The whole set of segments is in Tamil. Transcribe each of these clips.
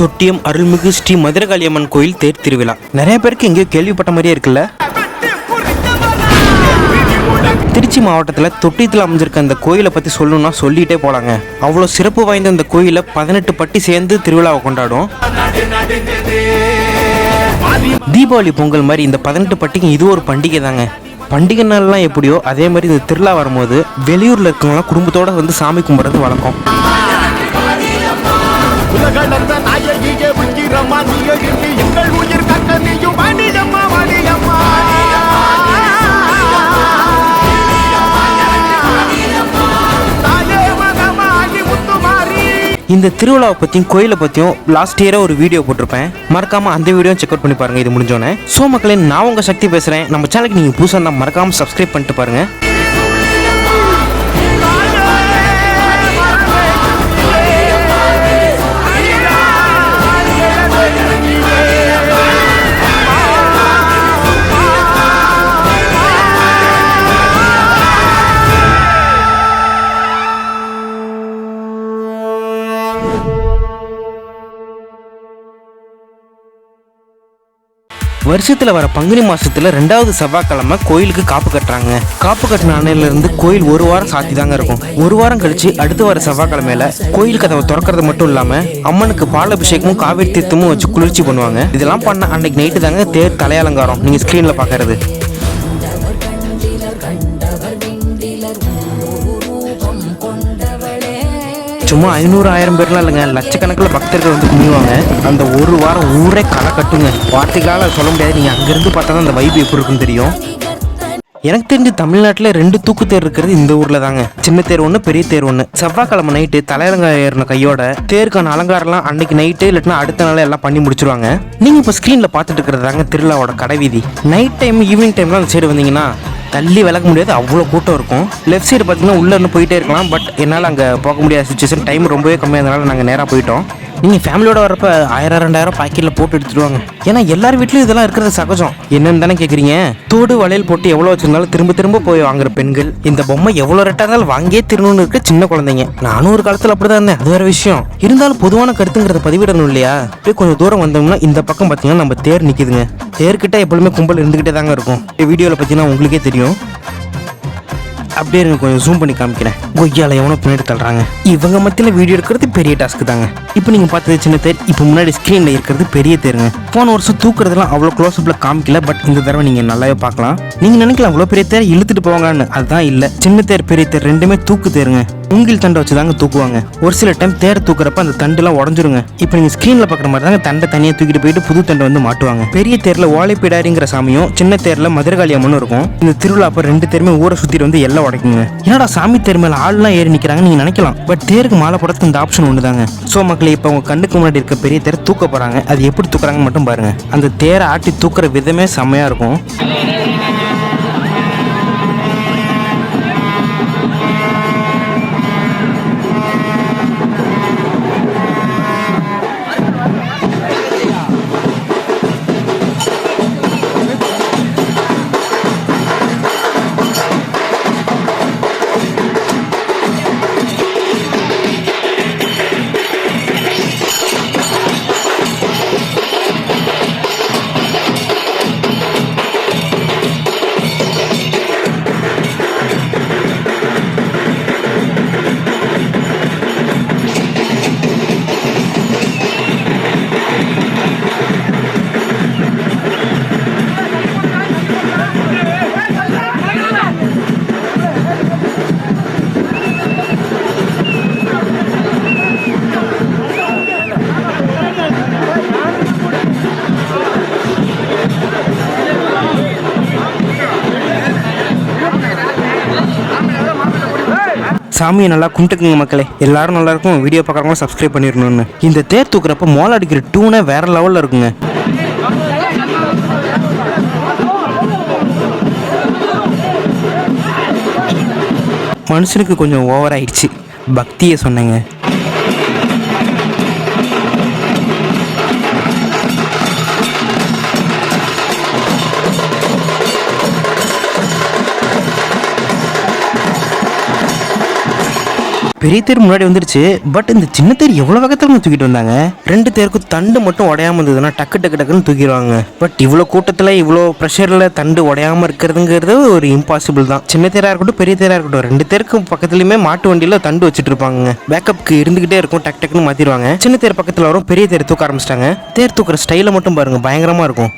தொட்டியம் அருள்மிகு ஸ்ரீ மதுரகாளியம்மன் கோயில் தேர் திருவிழா. நிறைய பேருக்கு எங்கேயோ கேள்விப்பட்ட மாதிரியே இருக்குல்ல? திருச்சி மாவட்டத்தில் தொட்டியத்தில் அமைஞ்சிருக்க அந்த கோயிலை பற்றி சொல்லணும்னா சொல்லிகிட்டே போகலாங்க அவ்வளோ சிறப்பு வாய்ந்த அந்த கோயிலை பதினெட்டு பட்டி சேர்ந்து திருவிழாவை கொண்டாடும் தீபாவளி பொங்கல் மாதிரி இந்த பதினெட்டு பட்டிக்கு இது ஒரு பண்டிகை தாங்க. பண்டிகை நாள்லாம் எப்படியோ அதே மாதிரி இந்த திருவிழா வரும்போது வெளியூரில் இருக்கவங்களாம் குடும்பத்தோடு வந்து சாமி கும்பிட்றது வழக்கம். உலகளந்த நாயகியே உயிரம்மா நீ எழுந்து எங்கள் உயிர் கட்ட நீயும். வாணியம்மா வாணியம்மா இந்த திருவிழாவை பற்றியும் கோயிலை பற்றியும் லாஸ்ட் இயராக ஒரு வீடியோ போட்டிருப்பேன். மறக்காமல் அந்த வீடியோ செக் அவுட் பண்ணி பாருங்கள் இது முடிஞ்சோன்னே ஸோ மக்களே நான் உங்கள் சக்தி பேசுகிறேன் நம்ம சேனலுக்கு நீங்கள் புதுசாக இருந்தால் மறக்காமல் சப்ஸ்கிரைப் பண்ணிட்டு பாருங்கள் வருஷத்துல வர பங்குனி மாசத்துல ரெண்டாவது செவ்வாய்க்கிழமை கோயிலுக்கு காப்பு கட்டுறாங்க. காப்பு கட்டின அணையில இருந்து கோயில் ஒரு வாரம் சாத்தி தாங்க இருக்கும். ஒரு வாரம் கழிச்சு அடுத்து வர செவ்வாய்க்கிழமையில கோயில் கதவை திறக்கிறது மட்டும் இல்லாம அம்மனுக்கு பாலபிஷேகமும் காவிரி தீர்த்தமும் வச்சு குளிர்ச்சி பண்ணுவாங்க. இதெல்லாம் பண்ண அன்னைக்கு நைட்டு தாங்க தேர் தலையலங்காரம். நீங்க ஸ்கிரீன்ல பாக்குறது. சும்மா ஐநூறு ஆயிரம் பேர்லாம் இல்லைங்க. லட்சக்கணக்கில் பக்தர்கள் வந்து கும்பிடுவாங்க அந்த ஒரு வாரம் ஊரே களை கட்டுங்க. வார்த்தைகளால் சொல்ல முடியாது. நீங்கள் அங்கேருந்து பார்த்தா தான் அந்த வைப் எப்படி இருக்குன்னு தெரியும். எனக்கு தெரிஞ்சு தமிழ்நாட்டில் ரெண்டு தூக்கு தேர் இருக்கிறது இந்த ஊரில் தாங்க. சின்ன தேர் ஒன்று பெரிய தேர் ஒன்று செவ்வாய்க்கிழமை நைட்டு தலையலங்க ஏறின கையோட தேருக்கான அலங்காரம்லாம் அன்னைக்கு நைட்டு இல்லைன்னா அடுத்த நாள் எல்லாம் பண்ணி முடிச்சிருவாங்க. நீங்கள் இப்போ ஸ்க்ரீனில் பார்த்துட்டு இருக்கிறது தாங்க திருவிழாவோட கடைவீதி. நைட் டைம் ஈவினிங் டைம்லாம் அந்த சைடு வந்தீங்கன்னா தள்ளி விளக்க முடியாது. அவ்வளோ கூட்டம் இருக்கும். லெஃப்ட் சைடு பார்த்தீங்கன்னா உள்ளே இருந்து போயிட்டே இருக்கலாம். பட் என்னால் அங்கே போக முடியாத சுச்சுவேஷன் டைம் ரொம்பவே கம்மியாக இருந்தனால நாங்கள் நேராக போயிட்டோம். நீங்கள் ஃபேமிலியோட வரப்ப ஆயிரம் ரெண்டாயிரம் பாக்கெட்டில் போட்டு எடுத்துடுவாங்க. ஏன்னா எல்லார் வீட்லையும் இதெல்லாம் இருக்கிறது சகஜம். என்னன்னு தானே கேட்குறீங்க தோடு வளையல் போட்டு எவ்வளோ வச்சிருந்தாலும் திரும்ப திரும்ப போய் வாங்குற பெண்கள் இந்த பொம்மை எவ்வளோ ரெட்டாக இருந்தாலும் வாங்கியே திருணுன்னு இருக்க சின்ன குழந்தைங்க. நானும் ஒரு காலத்தில் அப்படி தான் இருந்தேன். அது வேற விஷயம். இருந்தாலும் பொதுவான கருத்துங்கிறத பதிவிடணும் இல்லையா? அப்படியே கொஞ்சம் தூரம் வந்தோம்னா இந்த பக்கம் பார்த்தீங்கன்னா நம்ம தேர் நிற்கிதுங்க தேர்கிட்ட எப்பொழுதுமே கும்பல் இருந்துக்கிட்டே தாங்க இருக்கும். வீடியோவில் பார்த்தீங்கன்னா உங்களுக்கே தெரியும். அப்படியே இருங்க கொஞ்சம் ஜூம் பண்ணி காமிக்கிறேன். கொய்யால எவனோ பின்னாடி தள்ளுறாங்க. இவங்க மத்தியில் வீடியோ எடுக்கிறது பெரிய டாஸ்க் தாங்க. இப்போ நீங்கள் பார்த்தது சின்ன தேர் இப்போ முன்னாடி ஸ்க்ரீனில் இருக்கிறது பெரிய தேருங்க. போன வருஷம் தூக்குறதுலாம் அவ்வளோ க்ளோஸ்அப்பில் காமிக்கல பட் இந்த தடவை நீங்கள் நல்லாவே பார்க்கலாம். நீங்கள் நினைக்கலாம் அவ்வளோ பெரிய தேர் இழுத்துட்டு போவாங்கன்னு அதுதான் இல்லை. சின்ன தேர் பெரிய தேர் ரெண்டுமே தூக்கு தேருங்க. மூங்கில் தண்டை வச்சு தாங்க தூக்குவாங்க. ஒரு சில டைம் தேர் தூக்குறப்ப அந்த தண்டுலாம் உடஞ்சிருங்க. இப்போ நீங்கள் ஸ்க்ரீனில் பார்க்குற மாதிரி தாங்க தண்டை தனியாக தூக்கிட்டு போயிட்டு புது தண்டை வந்து மாட்டுவாங்க. பெரிய தேரில் ஓலைப்பிடாரிங்கிற சாமியும் சின்ன தேரில் மதுரகாளி அம்மனும் இருக்கும். இந்த திருவிழா அப்போ ரெண்டு தேருமே ஊரை சுற்றிட்டு வந்து எல்லாம் உடைக்குங்க. என்னடா சாமி தேர் மேலே ஆள்லாம் ஏறி நிற்கிறாங்க நீங்கள் நினைக்கலாம். பட் தேருக்கு மாலை போடுறதுக்கு இந்த ஆப்ஷன் ஒன்று தாங்க ஸோ மக்களை இப்போ உங்க கண்ணுக்கு முன்னாடி இருக்க பெரிய தேர் தூக்க போகிறாங்க அது எப்படி தூக்குறாங்க மட்டும் பாருங்க. அந்த தேரை ஆட்டி தூக்குற விதமே செம்மையாக இருக்கும். சாமியை நல்லா கும்பிட்டுக்குங்க மக்களே. எல்லாரும் நல்லா இருக்கும் வீடியோ பார்க்குறவங்களும் சப்ஸ்கிரைப் பண்ணிடணும்னு. இந்த தேர் தூக்குறப்ப மோல் அடிக்கிற டூனே வேற லெவலில் இருக்குங்க. மனுஷனுக்கு கொஞ்சம் ஓவர் ஆயிடுச்சு. பக்தியை சொன்னேங்க. பெரிய தேர் முன்னாடி வந்துருச்சு பட் இந்த சின்ன தேர் எவ்வளவு வேகத்துல தூக்கிட்டு வந்தாங்க? ரெண்டு தேருக்கும் தண்டு மட்டும் உடையாம இருந்ததுன்னா டக்கு டக்கு டக்குன்னு தூக்கிடுவாங்க. பட் இவ்வளோ கூட்டத்தில் இவ்வளோ ப்ரெஷரில் தண்டு உடையாம இருக்கிறதுங்கிறது ஒரு இம்பாசிபிள் தான். சின்ன தேரா இருக்கட்டும் பெரிய தேரா இருக்கட்டும் ரெண்டு தேருக்கும் பக்கத்துலையுமே மாட்டு வண்டியில் தண்டு வச்சுட்டு இருப்பாங்க. பேக்கப்க்கு இருந்துகிட்டே இருக்கும் டக் டக்குன்னு மாத்திடுவாங்க. சின்ன தேர் பக்கத்தில் வரும் பெரிய தேர் தூக்க ஆரம்பிச்சிட்டாங்க. தேர் தூக்குற ஸ்டைலை மட்டும் பாருங்க பயங்கரமா இருக்கும்.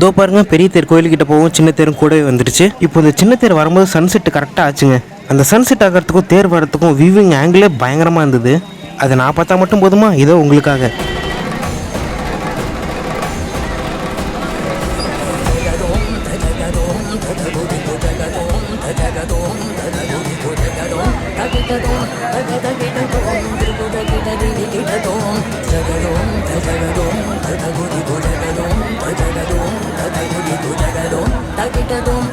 இதோ பாருங்க பெரிய தேர் கோயில்கிட்ட போவோம் சின்ன தேரும் கூடவே வந்துருச்சு இப்போ இந்த சின்ன தேர் வரும்போது சன்செட் கரெக்டாக ஆச்சுங்க. அந்த சன்செட் ஆகிறதுக்கும் தேர் வரத்துக்கும் வியூவிங் ஆங்கிளே பயங்கரமாக இருந்தது. அதை நான் பார்த்தா மட்டும் போதுமா? இதோ உங்களுக்காக. கிட்டதும்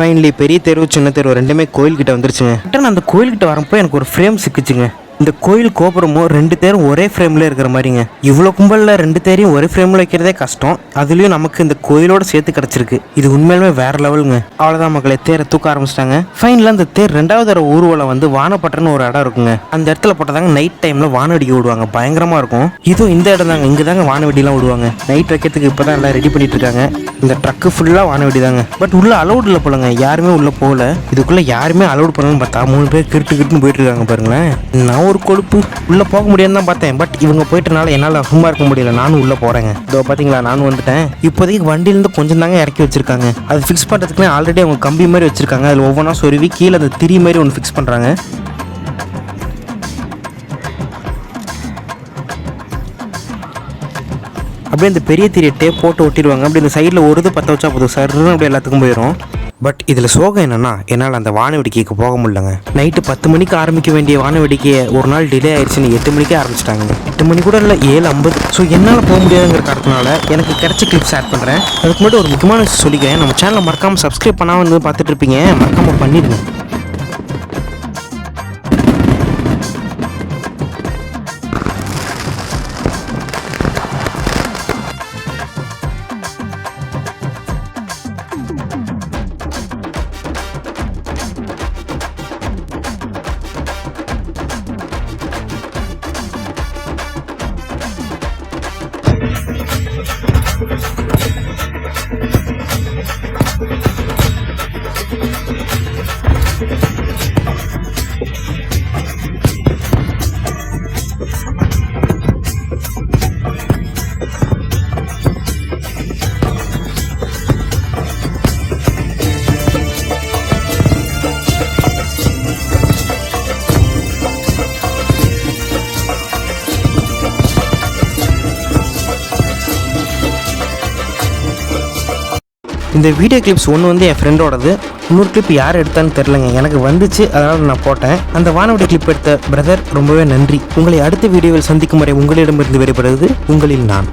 ஃபைனலி பெரிய தெருவு சின்ன தெருவு ரெண்டுமே கோயில்கிட்ட வந்துருச்சுங்க. ரிட்டன் அந்த கோயில்கிட்ட வரப்போ எனக்கு ஒரு ஃப்ரேம் சிக்கிச்சுங்க. இந்த கோயில் கோபுரமும் ரெண்டு தேரும் ஒரே ஃப்ரேமில் இருக்கிற மாதிரிங்க. இவ்வளோ கும்பலில் ரெண்டு தேரையும் ஒரே ஃப்ரேமில் வைக்கிறதே கஷ்டம். அதுலேயும் நமக்கு இந்த கோயிலோட சேர்த்து கிடச்சிருக்கு. இது உண்மையிலுமே வேற லெவலுங்க அவ்வளோதான் மக்களை தேரை தூக்க ஆரம்பிச்சிட்டாங்க. ஃபைனலாக அந்த தேர் ரெண்டாவது தர ஊர்வலம் வந்து வானப்பட்டன்னு ஒரு இடம் இருக்குங்க. அந்த இடத்துல போட்டதாங்க நைட் டைமில் வானவெடிக்கை விடுவாங்க. பயங்கரமாக இருக்கும். இதுவும் இந்த இடம் தாங்க இங்கே தாங்க வானவெடிலாம் விடுவாங்க. நைட் வைக்கிறதுக்கு இப்போ தான் எல்லாம் ரெடி பண்ணிட்டு இருக்காங்க. இந்த ட்ரக்கு ஃபுல்லாக வானவெடி தாங்க பட் உள்ள அலௌட் இல்லை போலங்க. யாருமே உள்ள போகல. இதுக்குள்ள யாருமே அலௌட் பண்ணணும்னு பார்த்தா மூணு பேர் கிருட்டு கிருட்டுன்னு போயிட்டு இருக்காங்க பாருங்களேன். நான் ஒரு கொழுப்பு உள்ளே போக முடியாதுன்னு தான் பார்த்தேன். பட் இவங்க போயிட்டனால என்னால் சும்மா இருக்க முடியல. நானும் உள்ளே போகிறேங்க இதோ பார்த்தீங்களா நானும் வந்துட்டேன். இப்போதைக்கு வண்டியிலேருந்து கொஞ்சம் தாங்க இறக்கி வச்சிருக்காங்க. அது ஃபிக்ஸ் பண்ணுறதுக்குனே ஆல்ரெடி அவங்க கம்பி மாதிரி வச்சிருக்காங்க. அதில் ஒவ்வொன்றா சொருவி கீழே அந்த திரி மாதிரி ஒன்று ஃபிக்ஸ் பண்ணுறாங்க அப்படியே இந்த பெரிய திரியை டேப் போட்டு ஒட்டிடுவாங்க. அப்படி இந்த சைடில் ஒரு இது பற்ற வச்சா போதும். சருன்னு அப்படியே எல்லாத்துக்கும் போயிடும் பட் இதில் சோகம் என்னென்னா என்னால் அந்த வானவேடிக்கைக்கு போக முடியலங்க. நைட்டு பத்து மணிக்கு ஆரம்பிக்க வேண்டிய வானவேடிக்கையை ஒரு நாள் டிலே ஆயிடுச்சுன்னு எட்டு மணிக்கே ஆரம்பிச்சிட்டாங்க. எட்டு மணி கூட இல்லை ஏழு ஐம்பது. ஸோ என்னால் போக முடியாதுங்கிற காரணத்தினால எனக்கு கிடைச்ச கிளிப்ஸ் ஆட் பண்ணுறேன் அதுக்கு மட்டும் ஒரு முக்கியமான சொல்லிக்கிறேன். நம்ம சேனலை மறக்காமல் சப்ஸ்கிரைப் பண்ணாமல் வந்து பார்த்துட்டு இருப்பீங்க. மறக்காமல் பண்ணிடுங்க. இந்த வீடியோ கிளிப்ஸ் ஒன்று வந்து என் ஃப்ரெண்டோடது இன்னொரு கிளிப் யார் எடுத்தான்னு தெரிலங்க எனக்கு வந்துச்சு அதனால் நான் போட்டேன். அந்த வானவடி கிளிப் எடுத்த பிரதர் ரொம்பவே நன்றி. உங்களை அடுத்த வீடியோவில் சந்திக்கும் வரை உங்களிடமிருந்து விடைபெறுவது உங்களில் நான்.